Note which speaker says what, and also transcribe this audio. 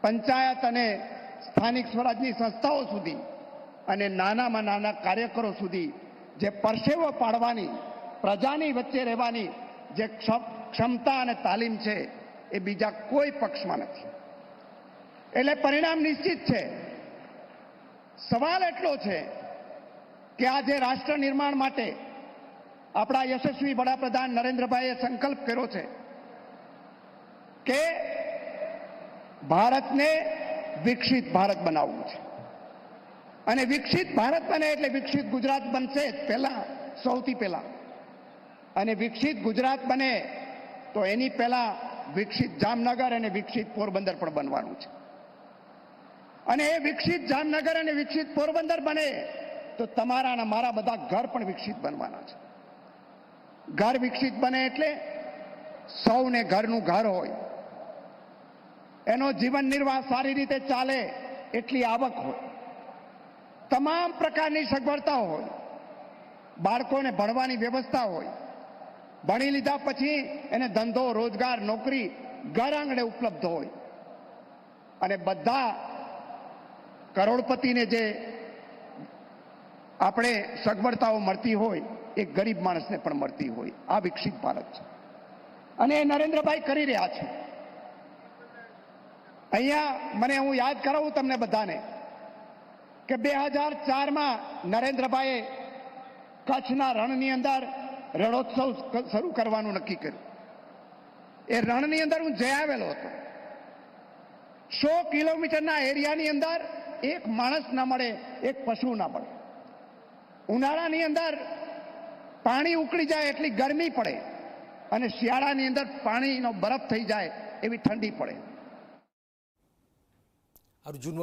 Speaker 1: પંચાયત અને સ્થાનિક સ્વરાજની સંસ્થાઓ સુધી અને નાનામાં નાના કાર્યકરો સુધી જે પરસેવો પાડવાની, પ્રજાની વચ્ચે રહેવાની જે ક્ષ- ક્ષમતા અને તાલીમ છે એ બીજા કોઈ પક્ષમાં નથી. એટલે પરિણામ નિશ્ચિત છે. સવાલ એટલો છે કે આજે રાષ્ટ્ર નિર્માણ માટે આપણા યશસ્વી વડાપ્રધાન નરેન્દ્રભાઈએ સંકલ્પ કર્યો છે કે ભારતને વિકસિત ભારત બનાવવું છે. અને વિકસિત ભારત બને એટલે વિકસિત ગુજરાત બનશે જ પહેલા, સૌથી પહેલા. અને વિકસિત ગુજરાત બને તો એની પહેલા વિકસિત જામનગર અને વિકસિત પોરબંદર પણ બનવાનું છે. અને એ વિકસિત જામનગર અને વિકસિત પોરબંદર બને તો તમારા અને મારા બધા ઘર પણ વિકસિત બનવાના છે. ઘર વિકસિત બને એટલે સૌને ઘરનું ઘર હોય. એનો જીવન નિર્વાહ સારી રીતે ચાલે એટલી આવક હોય. તમામ પ્રકારની સગવડતા હોય. બાળકોને ભણવાની વ્યવસ્થા હોય. ભણી લીધા પછી એને ધંધો, રોજગાર, નોકરી ઘર આંગણે ઉપલબ્ધ હોય. અને બધા કરોડપતિને જે આપણે સગવડતાઓ મળતી હોય, એ ગરીબ માણસને પણ મળતી હોય. આ વિકસિત ભારત છે. અને એ નરેન્દ્રભાઈ કરી રહ્યા છે. અહીંયા મને હું યાદ કરાવું તમને બધાને કે બે હજાર ચારમાં નરેન્દ્રભાઈએ કચ્છના રણની અંદર રણોત્સવ શરૂ કરવાનું નક્કી કર્યું. એ રણની અંદર હું જઈ આવેલો હતો. સો કિલોમીટરના એરિયાની અંદર એક માણસ ના મળે, એક પશુ ના મળે. ઉનાળાની અંદર પાણી ઉકળી જાય એટલી ગરમી પડે અને શિયાળાની અંદર પાણીનો બરફ થઈ જાય એવી ઠંડી પડે.
Speaker 2: আর জুনিয়র